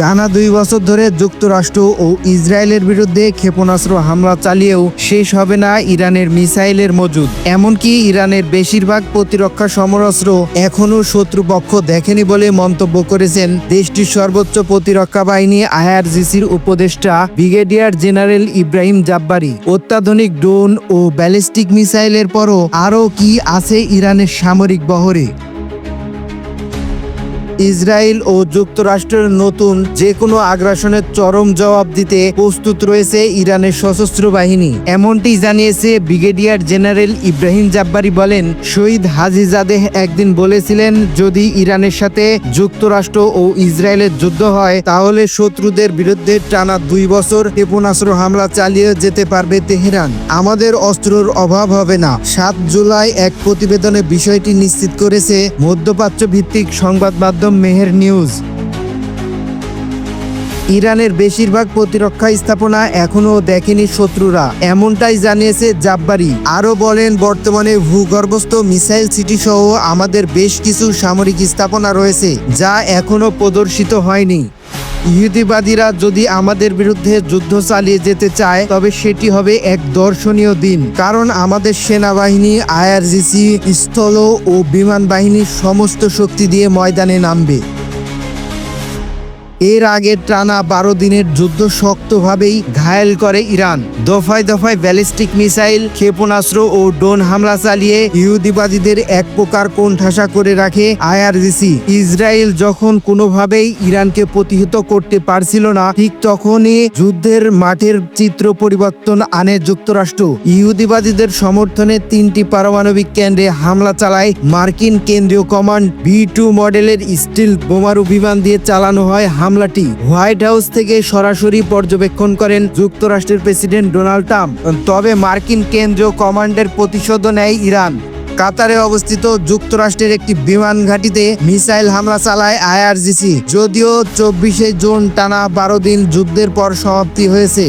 টানা দুই বছর ধরে যুক্তরাষ্ট্র ও ইসরায়েলের বিরুদ্ধে ক্ষেপণাস্ত্র হামলা চালিয়েও শেষ হবে না ইরানের মিসাইলের মজুদ। এমনকি ইরানের বেশিরভাগ প্রতিরক্ষা সমরাস্ত্র এখনও শত্রুপক্ষ দেখেনি বলে মন্তব্য করেছেন দেশটির সর্বোচ্চ প্রতিরক্ষা বাহিনী আইআরজিসির উপদেষ্টা ব্রিগেডিয়ার জেনারেল ইব্রাহিম জাব্বারি। অত্যাধুনিক ড্রোন ও ব্যালিস্টিক মিসাইলের পরও আরও কি আছে ইরানের সামরিক বহরে? ইসরায়েল ও যুক্তরাষ্ট্রের নতুন যে কোনো আগ্রাসনের চরম জবাব দিতে প্রস্তুত রয়েছে ইরানের সশস্ত্র বাহিনী। এমনটি জানিয়েছে ব্রিগেডিয়ার জেনারেল ইব্রাহিম জাব্বারি বলেন, শহীদ হাজিজাদেহ একদিন বলেছিলেন, যদি ইরানের সাথে যুক্তরাষ্ট্র ও ইসরায়েলের যুদ্ধ হয়, তাহলে শত্রুদের বিরুদ্ধে টানা দুই বছর ক্ষেপণাস্ত্র হামলা চালিয়ে যেতে পারবে তেহরান। আমাদের অস্ত্রর অভাব হবে না। সাত জুলাই এক প্রতিবেদনে বিষয়টি নিশ্চিত করেছে মধ্যপ্রাচ্য ভিত্তিক সংবাদ মাধ্যম মেহের নিউজ। ইরানের বেশিরভাগ প্রতিরক্ষা স্থাপনা এখনও দেখেনি শত্রুরা, এমনটাই জানিয়েছে জাব্বারি। আরও বলেন, বর্তমানে ভূগর্ভস্থ মিসাইল সিটি সহ আমাদের বেশ কিছু সামরিক স্থাপনা রয়েছে, যা এখনও প্রদর্শিত হয়নি। ইহুদিবাদীরা যদি আমাদের বিরুদ্ধে যুদ্ধ চালিয়ে যেতে চায়, তবে সেটি হবে এক দর্শনীয় দিন। কারণ আমাদের সেনাবাহিনী, আইআরজিসি, স্থল ও বিমান বাহিনীর সমস্ত শক্তি দিয়ে ময়দানে নামবে। এর আগে টানা বারো দিনের যুদ্ধ শক্তভাবেই ঘায়েল করে ইরান। দফায় দফায় ব্যালিস্টিক মিসাইল, ক্ষেপণাস্ত্র ও ড্রোন হামলা চালিয়ে ইহুদিবাদীদের এক প্রকার কোণঠাসা করে রাখে আইআরজিসি ইসরায়েল যখন কোনোভাবেই ইরানকে প্রতিহত করতে পারছিল না, ঠিক তখনই যুদ্ধের মাঠের চিত্র পরিবর্তন আনে যুক্তরাষ্ট্র। ইহুদিবাদীদের সমর্থনে তিনটি পারমাণবিক কেন্দ্রে হামলা চালায় মার্কিন কেন্দ্রীয় কমান্ড, বি টু মডেলের স্টিল বোমারু বিমান দিয়ে চালানো হয় হামলাটি। হোয়াইট হাউস থেকে সরাসরি পর্যবেক্ষণ করেন যুক্তরাষ্ট্রের প্রেসিডেন্ট ডোনাল্ড ট্রাম্প। তবে মার্কিন কেন্দ্রীয় কমান্ডের প্রতিশোধ নেয় ইরান। কাতারে অবস্থিত যুক্তরাষ্ট্রের একটি বিমান ঘাঁটিতে মিসাইল হামলা চালায় আইআরজিসি। যদিও চব্বিশে জুন টানা বারো দিন যুদ্ধের পর সমাপ্তি হয়েছে।